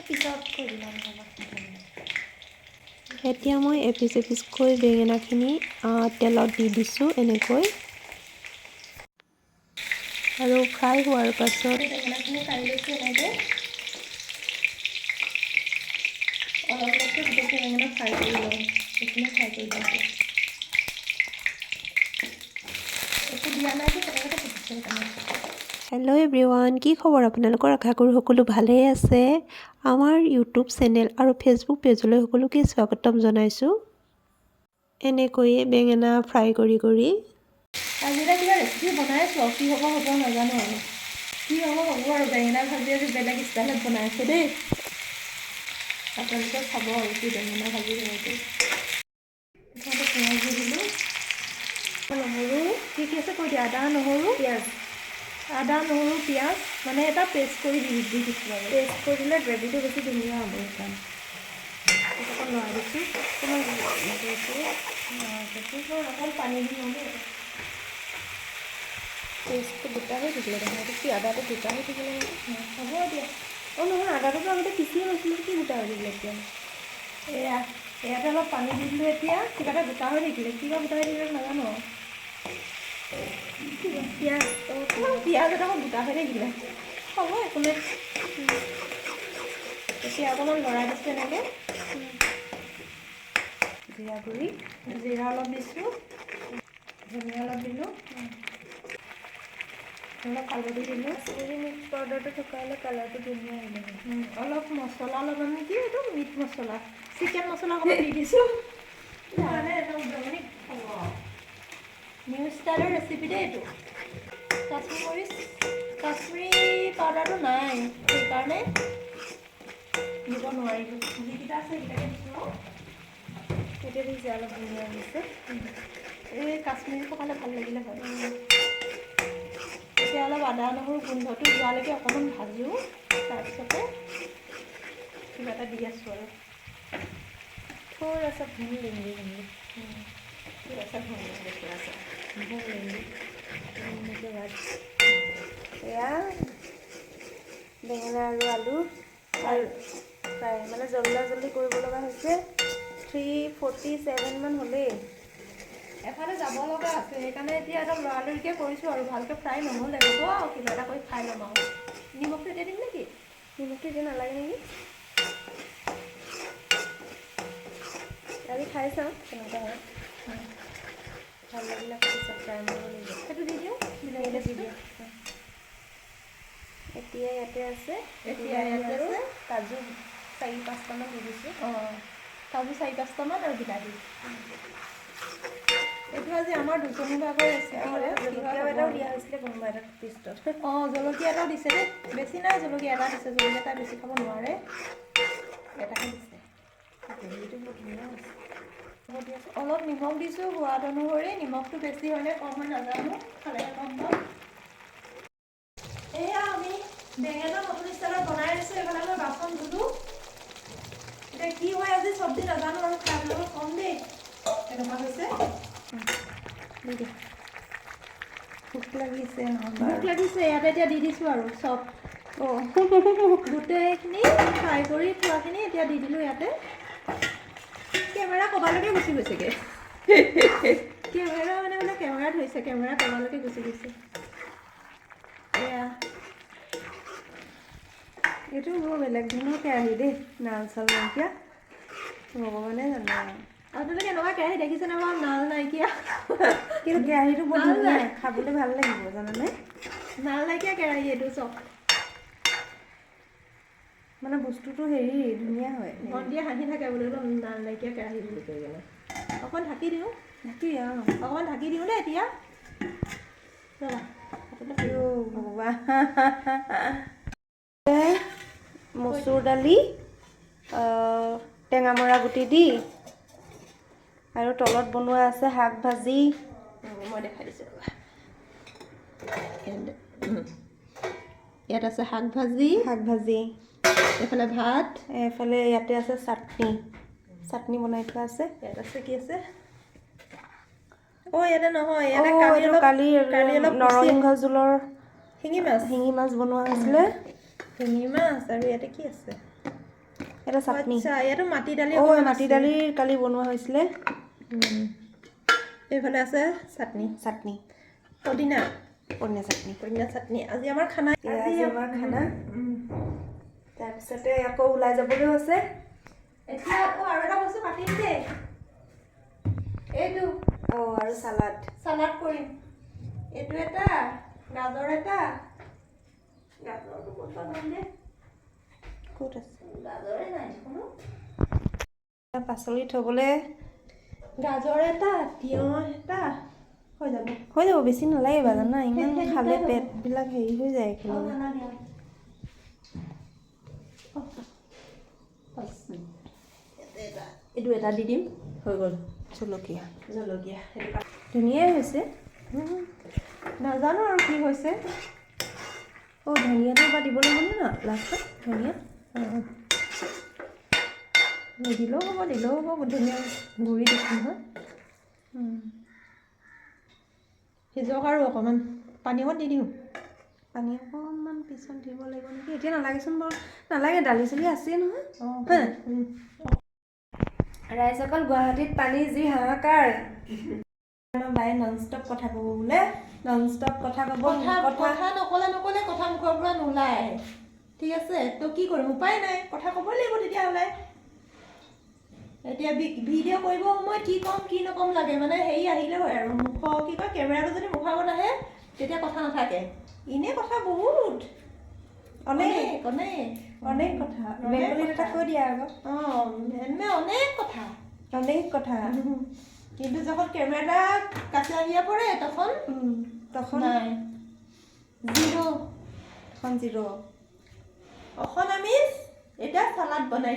পিছত কৰি দিম এতিয়া মই এপিচ এপিচকৈ বেঙেনাখিনি তেলত দি দিছোঁ এনেকৈ। আৰু ফ্ৰাই হোৱাৰ পাছত বেঙেনাখিনি বেঙেনা ফ্ৰাই কৰি লওঁ। এইখিনি ফ্ৰাই কৰি দিছোঁ হেল্ল' এভৰিৱান কি খবৰ আপোনালোকৰ? আশা কৰোঁ সকলো ভালেই আছে। আমাৰ ইউটিউব চেনেল আৰু ফেচবুক পেজলৈ সকলোকে স্বাগতম জনাইছোঁ। এনেকৈয়ে বেঙেনা ফ্ৰাই কৰি কৰি। আজি এটা কিবা ৰেচিপি বনাই আছোঁ কি হ'ব হ'ব নাজানো আৰু। কি হ'ব হ'ব আৰু বেঙেনা ভাজি আজি বেলেগ ষ্টাইলত বনাই আছোঁ দেই। আপোনালোকে খাব আৰু কি বেঙেনা ভাজি প্ৰথমতে পিঁয়াজ দি দিলোঁ। কি কি আছে কৈ দিয়া আদা নহৰু পিঁয়াজ আদা নহৰু পিঁয়াজ মানে এটা পেষ্ট কৰি দি দি দিছোঁ আৰু। পেষ্ট কৰি দিলে গ্ৰেভিটো বেছি ধুনীয়া হ'ব সেইকাৰণে। অকণ লৰাই দিছোঁ। অকণমান অকণ পানী দি লওঁ পেষ্টটো গোটা হৈ থাকিলে দেখোন। এইটো কি আদাটো গোটা হৈ থাকিলে হ'ব দিয়া। অঁ নহয় আদাটোতো আগতে পিচিয়ে লৈছিলোঁ কি গোটা হৈ থাকিলে এতিয়া? এয়া ইয়াতে অলপ পানী দি দিলোঁ এতিয়া। কিবা এটা গোটা হৈ থাকিলে। কিবা গোটা হৈ থাকিলে নাজানো আৰু। পিঁয়াজ পিঁয়াজ এটা হৈ থাকিলে এতিয়া অকণমান লৰাই দিছোঁ জিৰা গুড়ি জিৰা অলপ দিছোঁ ধনিয়া অলপ দিলোঁ অলপ হালধি দিলোঁ কাশ্মীৰী মিট পাউডাৰটো থকালে কালাৰটো ধুনীয়া আহিলে অলপ মছলা ল'ব নেকি এইটো মিট মছলা চিকেন মছলা অকণমান দি দিছোঁ মানে একদম নিউ স্টাইলের রেসিপিটা এইটো কাশ্মীর কৰি কাশ্মীৰী পাউডাৰটো নাই সেইকাৰণে দিব নোৱাৰিলোঁ যিকেইটা আছে সেইকেইটাকে দিছোঁ তেতিয়া দেখিছে অলপ ধুনীয়া হৈছে এই কাশ্মীৰ পকালে ভালো লাগিলে হয়। এতিয়া অলপ আদা নহৰু গোন্ধটো যোৱালৈকে অকণমান ভাজোঁ। তাৰপিছতে কিবা এটা দি আছোঁ আৰু থৈ আছে ভুল লেংগি ভুল biasa bangun sudah biasa bangun ini lewat ya বেঙেনা আৰু আলু আৰু ফ্ৰাই মানে জলদা জলদি কৰিব লগা হৈছে থ্ৰী ফৰ্টি চেভেনমান হ'লেই এফালে যাব লগা আছে সেইকাৰণে এতিয়া অলপ লৰালৰিকৈ কৰিছোঁ আৰু ভালকৈ ফ্ৰাই নহ'লে লাগিব আৰু কিবা এটা কৰি খাই ল'ম আৰু। নিমখটো এতিয়া দিম নেকি? নিমখটো এতিয়া নালাগে নেকি? আচ্ছা। আজি খাই চাওঁ কেনেকুৱা হয়। ভালো লাগিলে আকৌ পিছত ফ্ৰাই মাৰিব লাগিব সেইটো দি দিওঁ বিলাহীতে দি দিওঁ এতিয়া ইয়াতে আছে। এতিয়া ইয়াতে আছে কাজু চাৰি পাঁচটামান দি দিছোঁ। অঁ। কাজু চাৰি পাঁচটামান আৰু বিলাহী এইটো আজি আমাৰ দুজনী ভাগৰ এটাও দিয়া হৈছিলে কোনোবা এটা পিষ্টত অঁ জলকীয়া এটাও দিছে। দেই বেছি নাই জলকীয়া এটা দিছে। জলকীয়া এটা বেছি খাব নোৱাৰে। এটাহে দিছে। অলপ নিমখ দিছোঁ সোৱাদ অনুসৰি। নিমখটো বেছি হ'লে কম হয় নাজানো। খালেহে গম পাম এয়া আমি বেঙেনা নতুন ষ্টাইলত বনাই আছোঁ এইফালে মই বাচন ধুলোঁ। এতিয়া কি হয় আজি চব্জি নাজানো আৰু খাই পেলাই কম দেই। কেনেকুৱা হৈছে? ভোক লাগিছে ভোক লাগিছে। ইয়াতে এতিয়া দি দিছোঁ আৰু চব। অঁ। গোটেইখিনি ফ্ৰাই কৰি থোৱাখিনি এতিয়া দি দিলোঁ ইয়াতে। কেমেৰা ক'বালৈকে গুচি গৈছেগৈ কেমেৰা মানে মানে কেমেৰা ধৰিছে কেমেৰা তললৈকে গুচি গৈছে। এয়া। এইটো বৰ বেলেগ ধৰণৰ কেৰাহী দেই নাল চাল নাইকিয়া। ভগৱানে জানে। আৰু আপোনালোকে এনেকুৱা কেৰাহী দেখিছেনে বাৰু? নাল নাইকিয়া। কিন্তু কেৰাহীটো বৰ ধুনীয়া খাবলৈ ভাল লাগিব জানানে? নাল নাইকিয়া কেৰাহী এইটো চব। মানে বস্তুটো হেৰি ধুনীয়া হয়। ভণ্টিয়ে হাঁহি থাকে বোলে একদম নাল নাইকিয়া কেৰাহী বুলি কৈ কেনে। অকণ ঢাকি দিওঁ। ঢাকি অঁ। অকণমান ঢাকি দিওঁ দেই এতিয়া। মচুৰ দালি টেঙামৰা গুটি দি আৰু তলত বনোৱা আছে শাক ভাজি। মই দেখাই দিছোঁ ইয়াত আছে শাক ভাজি। শাক ভাজি। এইফালে ভাত। এইফালে ইয়াতে আছে চাটনি। চাটনি বনাই থোৱা আছে। ইয়াত আছে কি আছে? অ ইয়াতে নহয় ইয়াতে কালি অলপ নৰসিংহ জোলৰ শিঙি মাছ। শিঙি মাছ বনোৱা হৈছিলে শিঙি মাছ আৰু ইয়াতে কি আছে? এটা চাটনি। ইয়াতো মাটি দালি অ মাটি। দালিৰ কালি বনোৱা হৈছিলে। এইফালে আছে চাটনি। চাটনি। পদিনা। পনীয়া চাটনি। পদিনা চাটনি। আজি আমাৰ খানা আজি আমাৰ খানা। তাৰপিছতে আকৌ ওলাই যাবলৈও আছে। এতিয়া আকৌ আৰু এটা বস্তু পাতিম দেই। এইটো। অ আৰু চালাড। চালাড কৰিম। এইটো এটা গাজৰ এটা। গাজৰটো ক'ত বনাম দে ক'ত আছে? গাজৰে নাই কোনো পাচলি থ'বলৈ গাজৰ এটা তিয়ঁহ এটা হৈ যাব। হৈ যাব বেছি নালাগে বা জানা ইমান খালে। পেটবিলাক হেৰি হৈ যায় আৰু একেলগে নালাগে আৰু। অ, বছ। ইয়াতে এটা এইটো এটা দি দিম। হৈ গ'ল। জলকীয়া। জলকীয়া। ধুনীয়াই হৈছে। নাজানো আৰু কি হৈছে। অ ধনিয়াটো বা দিব লাগিব ন লাষ্টত ধনিয়া। উম। নিদিলেও হ'ব দিলেও হ'ব ধুনীয়া গুড়ি দিছোঁ নহয়। সিজক আৰু অকণমান পানী অকণ দি দিওঁ। পানী অকণমান পিছত দিব লাগিব নেকি? এতিয়া নালাগেচোন বাৰু। নালাগে দালি চালি আছেই নহয়। ৰাইজসকল গুৱাহাটীত পানী যি হাহাকাৰ। বায়ে নন ষ্টপ কথা ক'ব বোলে। নন ষ্টপ কথা ক'ব কথা নকলে নকলে কথা মুখৰ পৰা নোলায়। ঠিক আছে তো কি কৰিম? উপায় নাই। কথা ক'বই লাগিব তেতিয়াহ'লে। এতিয়া ভিডিঅ' কৰিব সময়ত কি ক'ম কি নক'ম লাগে? মানে হেৰি আহিলে হয় আৰু মুখৰ কি কয় কেমেৰাটো যদি মুখৰ আগত আহে তেতিয়া কথা নাথাকে। এনেই কথা বহুত। অনেক অনেক অনেক। কথা। বেংগলীত এটা। কৈ দিয়া আকৌ অঁ এনে অনেক কথা। অনেক কথা। কিন্তু যখন ক্যামেরাটা কাছে আহিয়া পড়ে তখন তখন নাই। জিরো তখন জিৰ' তখন আমি এটা সালাদ বনাই।